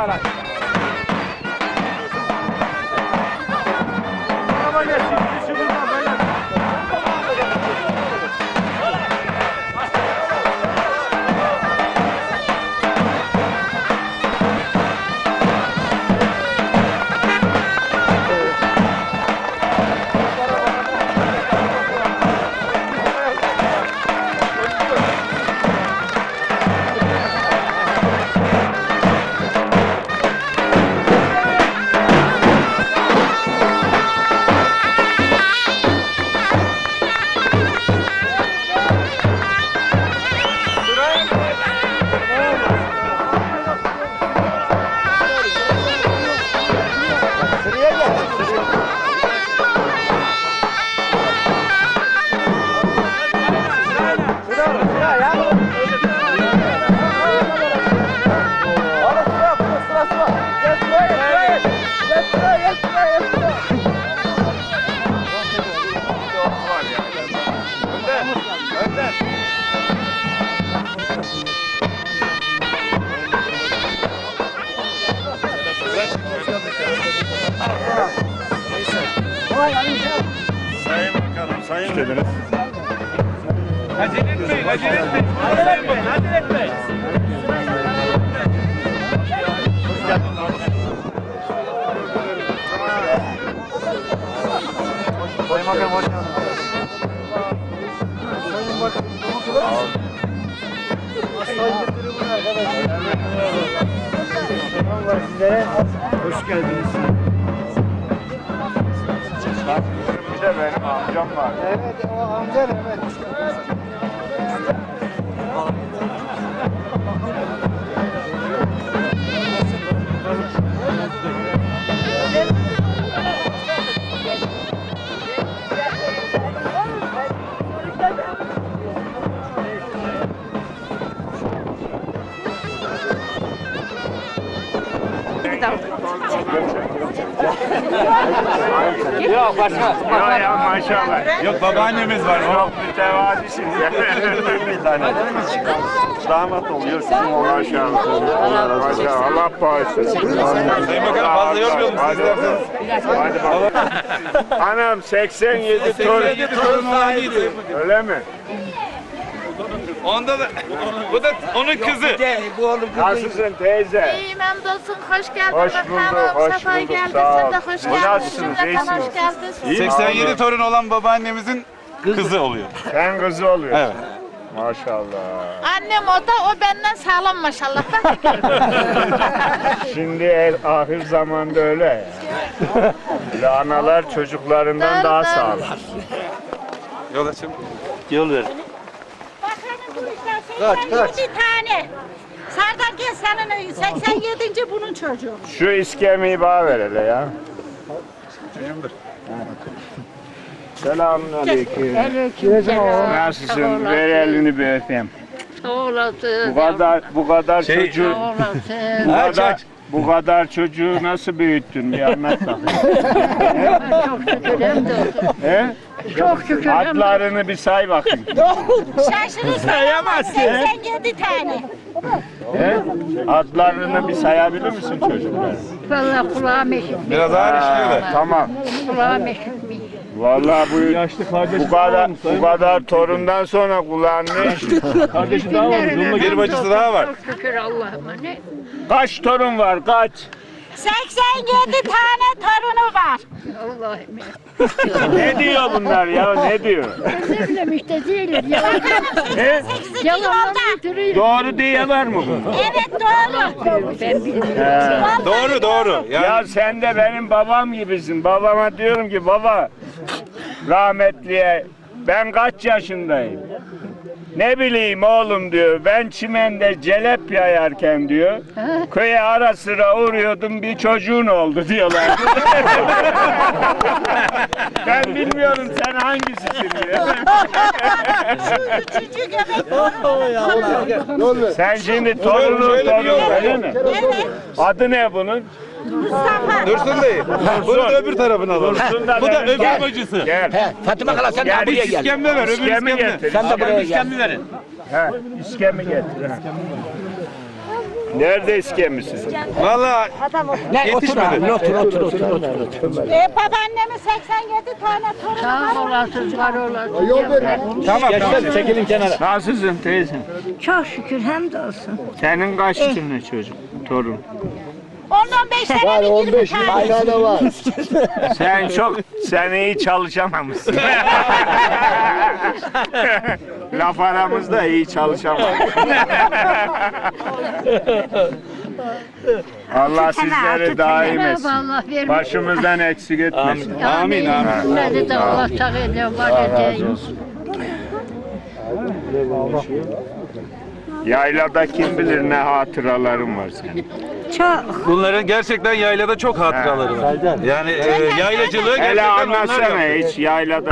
Sayın Bakanım, Sayın İstediniz. Acele etmeyin, acele etmeyin. Acele etmeyin, acele etmeyin. Sayın Bakanım hoş geldiniz. Hoş geldiniz. Bir de benim amcam var. Evet o amca evet. Yok başka. Ya ya maşallah. Yok babaannemiz var. Çok mütevazisiniz bir tane. Damat oluyor sizin maşallah. Maşallah. Allah bağışlasın. Sayın Bakanım fazla sizi Hadi isterseniz. Hadi bakalım. Anam 87 torun. 87 torun. Öyle mi? Onda da, bu da onun kızı. Nasılsın teyze? İyiyim hamdolsun. Hoş geldin Hoş bulduk, hoş Sefa bulduk, geldin. sağ Sen ol. de hoş Hoş geldin. nasılsınız, Cümleten iyisiniz? hoş geldin. 87 torun olan babaannemizin kızı oluyor. Sen kızı oluyorsun. Evet. Maşallah. Annem o da o benden sağlam maşallah. Bak Şimdi el, ahir zamanda öyle ya. Analar çocuklarından daha sağlam. Yol açım. Yol ver. Bu işler 87 tane. Serdar gel senin 87. bunun çocuğu. Şu iskemiyi bana ver hele ya. Selamun aleyküm. Nasılsın? Ver elini bir öpeyim. Olasın. Bu kadar bu kadar Şey- çocuğu Olasın. bu kadar bu kadar çocuğu nasıl büyüttün bir anlat bakayım. Çok şükür hem de olsun. He? Çok şükür Adlarını bir say bakayım. Şaşırırsın ama 87 tane. He? Adlarını bir sayabilir misin çocuklar? Vallahi kulağım eşitmiyor. Biraz ağır işliyor da. Tamam. Kulağım eşitmiyor. Vallahi bu yaşlı bu kadar bu kadar torundan sonra kulağın ne işi? Kardeşi daha var. Bir bacısı daha var. Çok şükür Allah'ıma ne? Kaç torun var kaç? 87 tane torunu var. Allah'ım. Ne diyor bunlar ya ne diyor? Ne bileyim işte değilim. Yalan, He? 8. yalan yolda. uyduruyor. Doğru diyorlar mı bu? Evet doğru. Ben bilmiyorum. Doğru doğru. Yani Ya sen de benim babam gibisin. Babama diyorum ki baba rahmetliye ben kaç yaşındayım? Ne bileyim oğlum diyor. Ben çimende celep yayarken diyor. Köye ara sıra uğruyordum bir çocuğun oldu diyorlar. ben bilmiyorum sen hangisisin diyor. Göbek torunu. Sen şimdi torunu Şöyle bir yol torunu var. değil mi? Evet. Adı ne bunun? Mustafa. Dursun değil. Bunu da öbür tarafına alalım. Bu da öbür bacısı. Gel. He, Fatıma Kala sen de buraya gel. İskemle ver, öbür iskemle. getir. Sen de buraya gel. verin. Ha, iskemi getir. ha. Nerede iskemisi? Valla Ne otur Yetişmedi. abi otur otur otur otur. otur. Ee, babaannemin 87 tane torunu var. Sağ olasın, var olasın. tamam tamam. Çekilin kenara. Nasılsın teyze? Çok şükür hamdolsun. Senin kaç tane çocuk, torun? 10-15 tane mi 20 tane? Sen çok, sen iyi çalışamamışsın. Laf aramızda iyi çalışamamışsın. Allah sizleri daim etsin. Allah vermiş. Başımızdan eksik etmesin. Amin, amin. Sizleri de Allah edin, var edin. Yaylada kim bilir ne hatıralarım var senin. Çok. Bunların gerçekten yaylada çok hatıraları var. Yani e, yaylacılığı Hele gerçekten onlar anlatsana yaptı. hiç yaylada